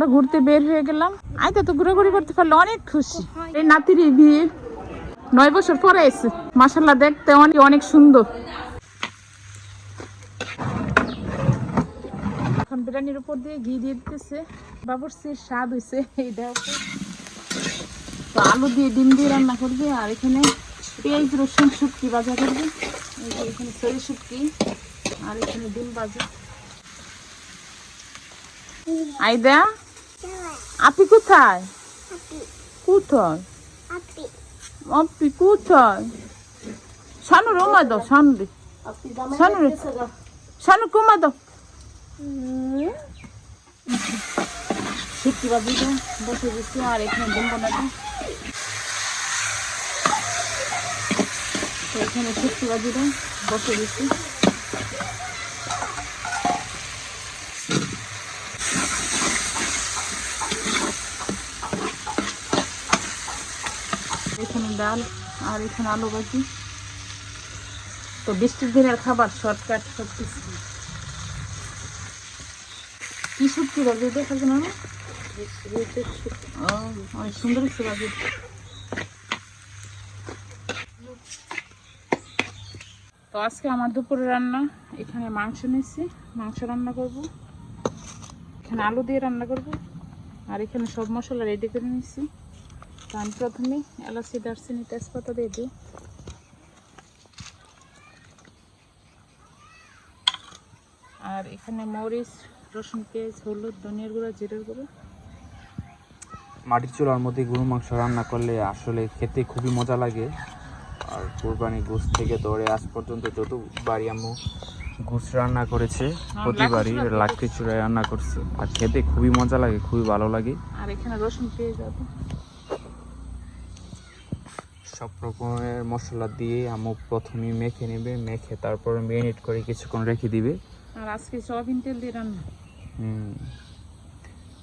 আমরা ঘুরতে বের হয়ে গেলাম। আইতে তো ঘুরাঘুরি করতে পারলে অনেক খুশি। এই নাতির বিয়ে। নয় বছর পরে এসে মাসাল্লাহ দেখতে অনেক অনেক সুন্দর। বিরিয়ানির উপর দিয়ে ঘি দিয়ে দিতেছে। স্বাদ হয়েছে এইটা আলু দিয়ে ডিম দিয়ে রান্না করবে আর এখানে পেঁয়াজ, রসুন, শুটকি ভাজা করবে। এখানে সরি শুটকি আর এখানে ডিম ভাজা। আইদা আপি কোথায়? কোথায়? আপি। কোথায়? শানু রোমা দাও শানু রে। শানু রে। শানু কমা দাও। শুটকি বাজিটা বসে দিচ্ছি আর এখানে ডিম বানাতে তো। এখানে শুটকি বাজিটা বসে দিচ্ছি এখানে ডাল আর এখানে আলু ভাজি। তো বৃষ্টির দিনের খাবার শর্টকাট সব কিছু কি শুটকি বাজি দেখা কেন ও, অনেক সুন্দর হচ্ছে তো আজকে আমার দুপুরে রান্না, এখানে মাংস নিচ্ছি, মাংস রান্না করব। এখানে আলু দিয়ে রান্না করব। আর এখানে সব মশলা রেডি করে নিয়েছি তো আমি প্রথমে এলাচি দারচিনি তেজপাতা দিয়ে দিই। আর এখানে মরিচ রসুন পেঁয়াজ হলুদ ধনিয়ার গুঁড়া জিরের গুঁড়ো। মাটির চুলার মধ্যে গরু মাংস রান্না করলে আসলে খেতে খুবই মজা লাগে। আর কোরবানি গোস থেকে ধরে আজ পর্যন্ত যতবারই আম্মু গোস রান্না করেছে প্রতিবারই লাকড়ি চুলায় রান্না করছে। আর খেতে খুবই মজা লাগে খুবই ভালো লাগে। আর এখানে রসুন পেঁয়াজ আছে সব রকমের মশলা দিয়ে আম্মু প্রথমে মেখে নেবে মেখে তারপরে মেরিনেট করে কিছুক্ষণ রেখে দিবে। আর আজকে সয়াবিন তেল দিয়ে রান্না? হুম।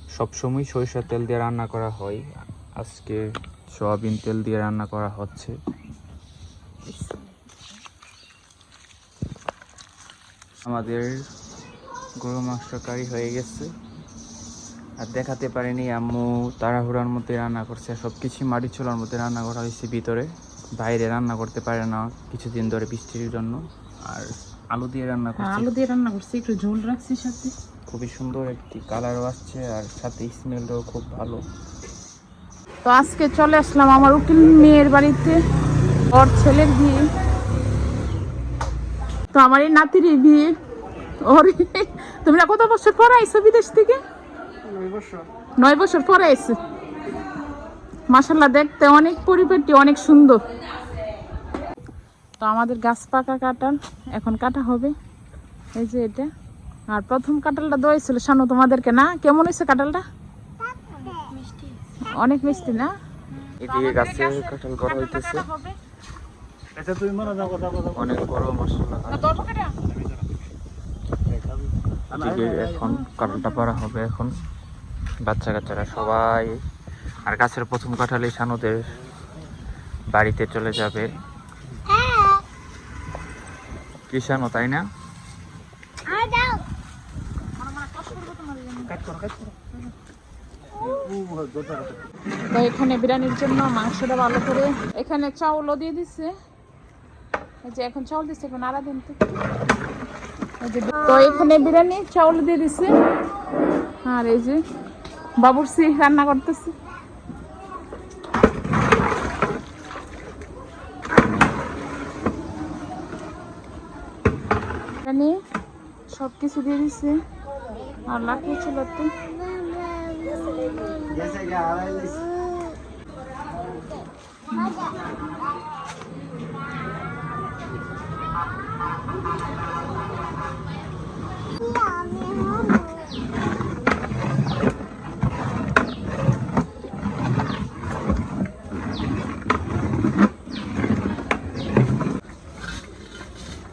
সবসময় সরিষার তেল দিয়ে রান্না করা হয়। আজকে সয়াবিন তেল দিয়ে রান্না করা হচ্ছে। আমাদের গরু মাংস কারি হয়ে গেছে। আর দেখাতে পারিনি আম্মু। তাড়াহুড়ার মধ্যে রান্না করছে। সব কিছু মাটির চুলার মধ্যে রান্না করা হয়েছে ভিতরে। বাইরে রান্না করতে পারে না কিছুদিন ধরে বৃষ্টির জন্য। আর আলু দিয়ে রান্না আর করছে। আলু দিয়ে রান্না করছি। একটু ঝোল রাখছি সাথে। খুবই সুন্দর একটি কালারও আসছে আর সাথে স্মেলটাও খুব ভালো। তো আজকে চলে আসলাম আমার উকিল মেয়ের বাড়িতে। ওর ছেলের বিয়ে। তো আমার এই নাতির বিয়ে। ওর তোমরা কত বছর পরে আইসো বিদেশ থেকে? নয় বছর। পরে আইসো মাসাল্লাহ দেখতে অনেক পরিবারটি অনেক সুন্দর। তো আমাদের গাছ পাকা কাঁঠাল এখন কাটা হবে। এই যে এটা। আর প্রথম কাঁঠালটা দোয়াইছিল শানু তোমাদেরকে না? কেমন হয়েছে কাঁঠালটা? অনেক মিষ্টি না? এদিকে গাছে কাঁঠাল করা হইতেছে। অনেক বড় মশলা এখন কাঁঠালটা পারা হবে এখন। বাচ্চা কাচ্চারা সবাই। আর গাছের প্রথম কাঁঠালে সানুদের বাড়িতে চলে যাবে। কি শানু, তাই না? এখানে বিরিয়ানির জন্য মাংসটা ভালো করে এখানে চাউলও দিয়ে দিচ্ছে এখন চাউল দিচ্ছে এখন আড়া তো। এখানে বিরিয়ানি, চাউল দিয়ে দিচ্ছে আর এই যে বাবুরসি রান্না করতেছে। বিরিয়ানি সব কিছু দিয়ে দিচ্ছে আর লাকড়ি ছিল তো?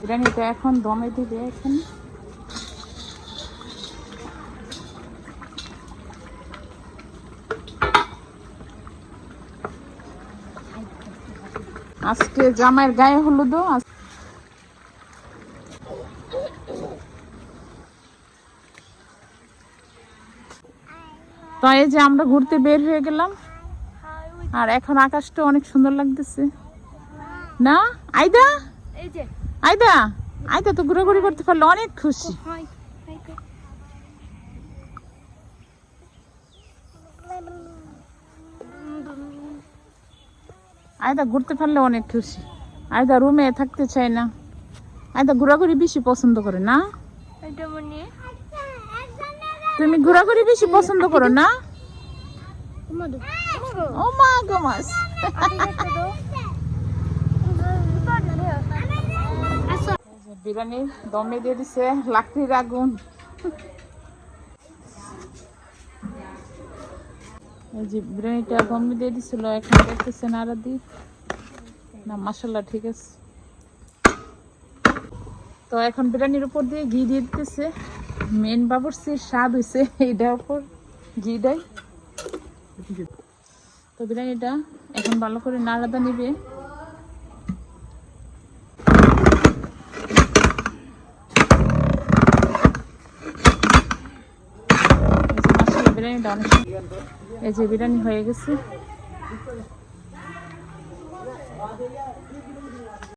বিরিয়ানিটা এখন দমে দিবে এখন। আজকে জামাইয়ের গায়ে তো তো এই যে আমরা ঘুরতে বের হয়ে গেলাম। আর এখন আকাশটা অনেক সুন্দর লাগতেছে। না? আইদা? এই যে। আইদা আইদা তো ঘোরাঘুরি করতে পারলে অনেক খুশি। আয়দা, ঘুরতে পারলে অনেক খুশি। আয়দা রুমে থাকতে চায় না। আয়দা, ঘোরাঘুরি বেশি পছন্দ করে, না? তুমি ঘোরাঘুরি বেশি পছন্দ করো, না? ও মা বিরিয়ানি দমে দিয়ে দিছে, লাকড়ির আগুন। বিরিয়ানিটা দমে দিয়ে দিছিল, এখন দেখতেছে না ঠিক আছে। তো এখন বিরিয়ানির উপর দিয়ে ঘি দিয়ে দিতেছে। মেন বাবরসির স্বাদ হয়েছে এইটার উপর ঘি দেয়। তো বিরিয়ানিটা এখন ভালো করে নাড়াদা নিবে। বিরিয়ানিটা অনেক এই যে বিরিয়ানি হয়ে গেছে।